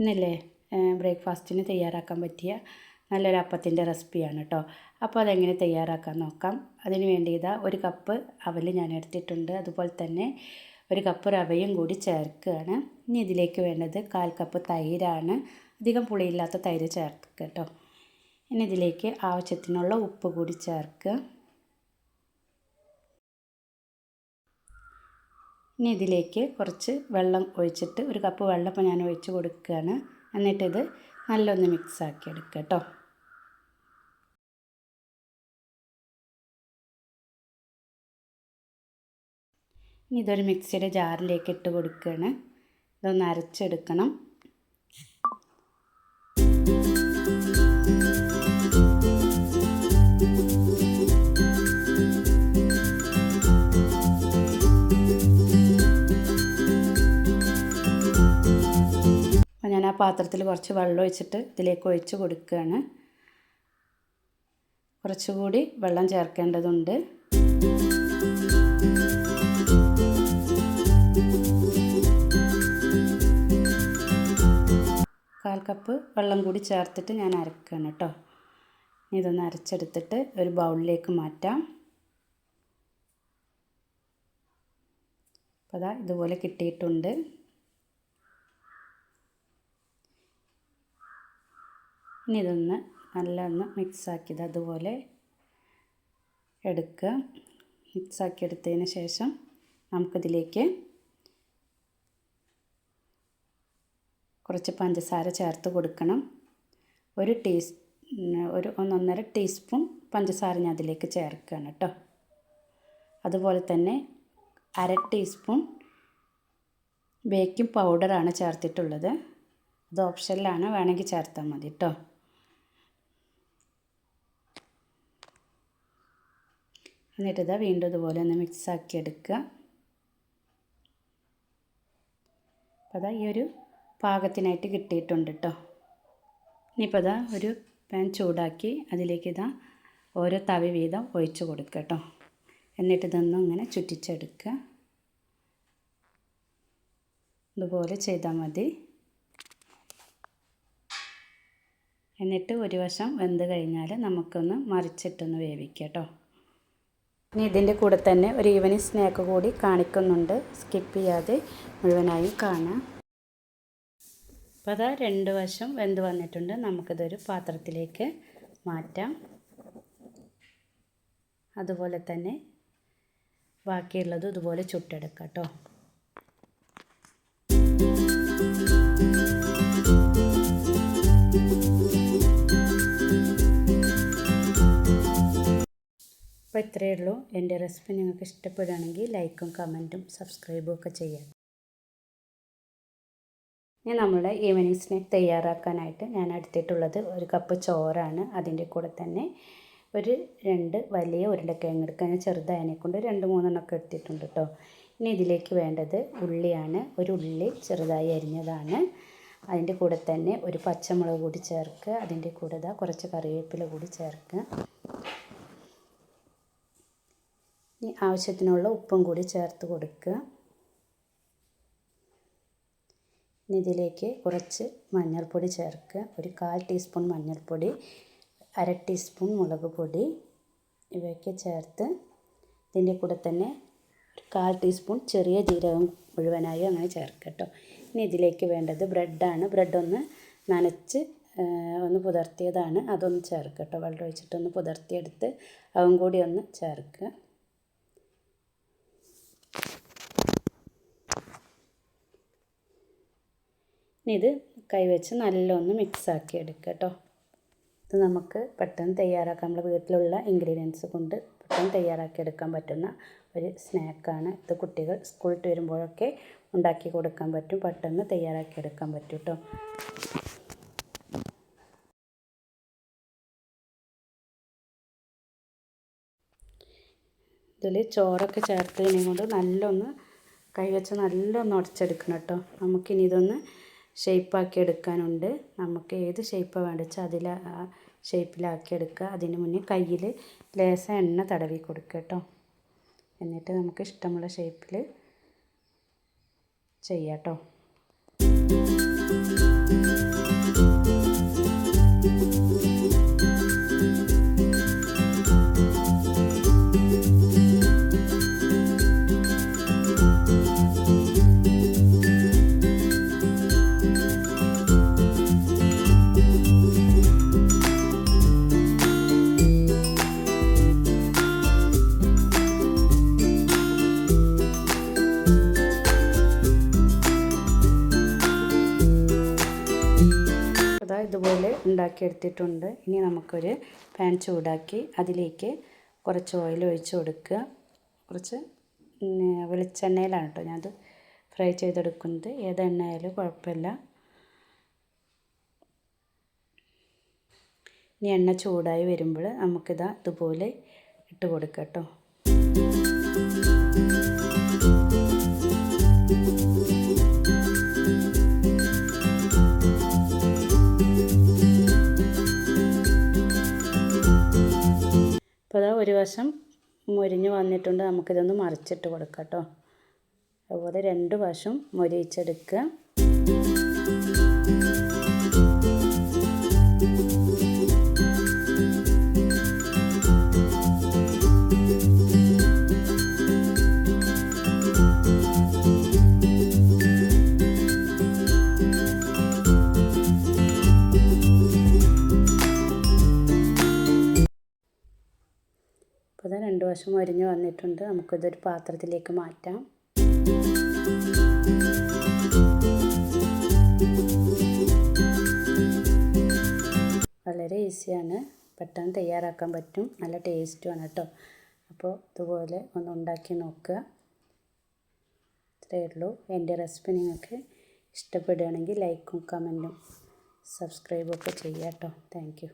ഇന്നല്ലേ ബ്രേക്ക്ഫാസ്റ്റിന് തയ്യാറാക്കാൻ പറ്റിയ നല്ലൊരു അപ്പത്തിന്റെ റെസിപ്പിയാണ് കേട്ടോ അപ്പോൾ അതെങ്ങനെ തയ്യാറാക്കാൻ നോക്കാം. അതിന് വേണ്ടി ഇതാ ഒരു കപ്പ് അവൽ ഞാൻ എടുത്തിട്ടുണ്ട്. അതുപോലെ തന്നെ ഒരു കപ്പ് റവയും കൂടി ചേർക്കുകയാണ്. ഇനി ഇതിലേക്ക് വേണ്ടത് കാൽ കപ്പ് തൈരാണ്. അധികം പുളിയില്ലാത്ത തൈര് ചേർക്കുക കേട്ടോ ഇനി ഇതിലേക്ക് ആവശ്യത്തിനുള്ള ഉപ്പ് കൂടി ചേർക്കുക. ഇനി ഇതിലേക്ക് കുറച്ച് വെള്ളം ഒഴിച്ചിട്ട് ഒരു കപ്പ് വെള്ളം ഞാൻ ഒഴിച്ച് കൊടുക്കുകയാണ്. എന്നിട്ടിത് നല്ലൊന്ന് മിക്സ് ആക്കി എടുക്കുക കേട്ടോ. ഇനി ഇതൊരു മിക്സിയുടെ ജാറിലേക്ക് ഇട്ട് കൊടുക്കുകയാണ്. ഇതൊന്ന് അരച്ചെടുക്കണം. പാത്രത്തിൽ കുറച്ച് വെള്ളം ഒഴിച്ചിട്ട് ഇതിലേക്ക് ഒഴിച്ച് കൊടുക്കുകയാണ്. കുറച്ചുകൂടി വെള്ളം ചേർക്കേണ്ടതുണ്ട്. കാൽ കപ്പ് വെള്ളം കൂടി ചേർത്തിട്ട് ഞാൻ അരക്കുകയാണ് കേട്ടോ. ഇതൊന്ന് അരച്ചെടുത്തിട്ട് ഒരു ബൗളിലേക്ക് മാറ്റാം. അപ്പോൾ അതാ ഇതുപോലെ കിട്ടിയിട്ടുണ്ട്. ഇനി ഇതൊന്ന് നല്ലൊന്ന് മിക്സാക്കിയത് അതുപോലെ എടുക്കുക. മിക്സാക്കി എടുത്തതിന് ശേഷം നമുക്കിതിലേക്ക് കുറച്ച് പഞ്ചസാര ചേർത്ത് കൊടുക്കണം. ഒരു ടീസ് ഒരു ഒന്നൊന്നര ടീസ്പൂൺ പഞ്ചസാര ഞാൻ അതിലേക്ക് ചേർക്കുകയാണ് കേട്ടോ. അതുപോലെ തന്നെ അര ടീസ്പൂൺ ബേക്കിംഗ് പൗഡറാണ് ചേർത്തിട്ടുള്ളത്. അത് ഓപ്ഷനിലാണ് വേണമെങ്കിൽ ചേർത്താൽ മതി കേട്ടോ. എന്നിട്ട് ഇതാ വീണ്ടും ഇതുപോലെ ഒന്ന് മിക്സ് ആക്കി എടുക്കുക. അപ്പോൾ അതാ ഈ ഒരു പാകത്തിനായിട്ട് കിട്ടിയിട്ടുണ്ട് കേട്ടോ ഇനിയിപ്പോൾ ഇതാ ഒരു പാൻ ചൂടാക്കി അതിലേക്ക് ഇതാ ഓരോ തവി വീതം ഒഴിച്ച് കൊടുക്കുക കേട്ടോ എന്നിട്ട് ഇതൊന്നും ഇങ്ങനെ ചുറ്റിച്ചെടുക്കുക. ഇതുപോലെ ചെയ്താൽ മതി. എന്നിട്ട് ഒരു വശം വെന്ത് കഴിഞ്ഞാൽ നമുക്കൊന്ന് മറിച്ചിട്ടൊന്ന് വേവിക്കാം കേട്ടോ ഇനി ഇതിന്റെ കൂടെ തന്നെ ഒരു ഈവനിങ് സ്നാക്ക് കൂടി കാണിക്കുന്നുണ്ട്. സ്കിപ്പ് ചെയ്യാതെ മുഴുവനായും കാണാം അപ്പോൾ അതാ രണ്ട് വശം വെന്ത് വന്നിട്ടുണ്ട്. നമുക്കിതൊരു പാത്രത്തിലേക്ക് മാറ്റാം. അതുപോലെ തന്നെ ബാക്കിയുള്ളത് ഇതുപോലെ ചുട്ടെടുക്കാം കേട്ടോ. അപ്പോൾ ഇത്രയേ ഉള്ളൂ. എന്റെ റെസിപ്പി നിങ്ങൾക്ക് ഇഷ്ടപ്പെടുകയാണെങ്കിൽ ലൈക്കും കമന്റും സബ്സ്ക്രൈബും ഒക്കെ ചെയ്യാം ഇനി നമ്മുടെ ഈവനിങ് സ്നാക്ക് തയ്യാറാക്കാനായിട്ട് ഞാൻ എടുത്തിട്ടുള്ളത് ഒരു കപ്പ് ചോറാണ്. അതിന്റെ കൂടെ തന്നെ ഒരു രണ്ട് വലിയ ഉരുളക്കിഴങ്ങ് എടുക്കാൻ ചെറുതായതിനെ കൊണ്ട് രണ്ട് മൂന്നെണ്ണമൊക്കെ എടുത്തിട്ടുണ്ട് കേട്ടോ. ഇനി ഇതിലേക്ക് വേണ്ടത് ഉള്ളിയാണ്. ഒരു ഉള്ളി ചെറുതായി അരിഞ്ഞതാണ്. അതിന്റെ കൂടെ തന്നെ ഒരു പച്ചമുളക് കൂടി ചേർക്കുക. അതിന്റെ കൂടെ കുറച്ച് കറിവേപ്പില കൂടി ചേർക്കുക. ആവശ്യത്തിനുള്ള ഉപ്പും കൂടി ചേർത്ത് കൊടുക്കുക. ഇതിലേക്ക് കുറച്ച് മഞ്ഞൾപ്പൊടി ചേർക്കുക. ഒരു കാൽ ടീസ്പൂൺ മഞ്ഞൾപ്പൊടി അര ടീസ്പൂൺ മുളക് പൊടി ഇവയൊക്കെ ചേർത്ത് ഇതിന്റെ കൂടെ തന്നെ ഒരു കാൽ ടീസ്പൂൺ ചെറിയ ജീരകം മുഴുവനായി അങ്ങനെ ചേർക്കുക കേട്ടോ. ഇനി ഇതിലേക്ക് വേണ്ടത് ബ്രെഡാണ്. ബ്രെഡ് ഒന്ന് നനച്ച് ഒന്ന് പുതർത്തിയതാണ്. അതൊന്ന് ചേർക്കുക കേട്ടോ. വെള്ളം ഒഴിച്ചിട്ടൊന്ന് പുതർത്തിയെടുത്ത് അതും കൂടി ഒന്ന് ചേർക്കുക. ഇനി ഇത് കൈവച്ച് നല്ലൊന്ന് മിക്സാക്കി എടുക്കുക കേട്ടോ ഇത് നമുക്ക് പെട്ടെന്ന് തയ്യാറാക്കാം. നമ്മുടെ വീട്ടിലുള്ള ഇൻഗ്രീഡിയൻസ് കൊണ്ട് പെട്ടെന്ന് തയ്യാറാക്കി എടുക്കാൻ പറ്റുന്ന ഒരു സ്നാക്കാണ് ഇത് കുട്ടികൾ സ്കൂളിൽ വരുമ്പോഴൊക്കെ ഉണ്ടാക്കി കൊടുക്കാൻ പറ്റും. പെട്ടെന്ന് തയ്യാറാക്കി എടുക്കാൻ പറ്റും കേട്ടോ ഇതിൽ ചോറൊക്കെ ചേർത്തതിനെ കൊണ്ട് നല്ലൊന്ന് കൈവച്ച് നല്ലൊന്ന് ഉടച്ചെടുക്കണം കേട്ടോ നമുക്കിനി ഇതൊന്ന് ഷേപ്പാക്കി എടുക്കാനുണ്ട്. നമുക്ക് ഏത് ഷേപ്പാണ് വേണ്ടത് വെച്ചാൽ അതിൽ ആ ഷേപ്പിലാക്കി എടുക്കുക അതിന് മുന്നേ കയ്യിൽ ലേസ എണ്ണ തടവി കൊടുക്കുക കേട്ടോ എന്നിട്ട് നമുക്ക് ഇഷ്ടമുള്ള ഷേപ്പിൽ ചെയ്യാം കേട്ടോ ഉണ്ടാക്കിയെടുത്തിട്ടുണ്ട്. ഇനി നമുക്കൊരു പാൻ ചൂടാക്കി അതിലേക്ക് കുറച്ച് ഓയിൽ ഒഴിച്ച് കൊടുക്കുക. കുറച്ച് വെളിച്ചെണ്ണയിലാണ് കേട്ടോ ഞാനത് ഫ്രൈ ചെയ്തെടുക്കുന്നത്. ഏത് എണ്ണ ആയാലും കുഴപ്പമില്ല. ഇനി എണ്ണ ചൂടായി വരുമ്പോൾ നമുക്കിതാ ഇതുപോലെ ഇട്ട് കൊടുക്കാം കേട്ടോ. ഒരു വശം മുരിഞ്ഞ് വന്നിട്ടുണ്ട്. നമുക്കിതൊന്ന് മറിച്ചിട്ട് കൊടുക്കാം കേട്ടോ. അതുപോലെ രണ്ട് വശം മൊരിയിച്ചെടുക്കുക. ഇത് ഒരിഞ്ഞ് വന്നിട്ടുണ്ട്. നമുക്കിതൊരു പാത്രത്തിലേക്ക് മാറ്റാം. വളരെ ഈസിയാണ്. പെട്ടെന്ന് തയ്യാറാക്കാൻ പറ്റും. നല്ല ടേസ്റ്റുമാണ് കേട്ടോ. അപ്പോൾ ഇതുപോലെ ഒന്ന് ഉണ്ടാക്കി നോക്കുക. ഇത്രയേ ഉള്ളൂ. എന്റെ റെസിപ്പി നിങ്ങൾക്ക് ഇഷ്ടപ്പെടുകയാണെങ്കിൽ ലൈക്കും കമന്റും സബ്സ്ക്രൈബൊക്കെ ചെയ്യാം കേട്ടോ. താങ്ക്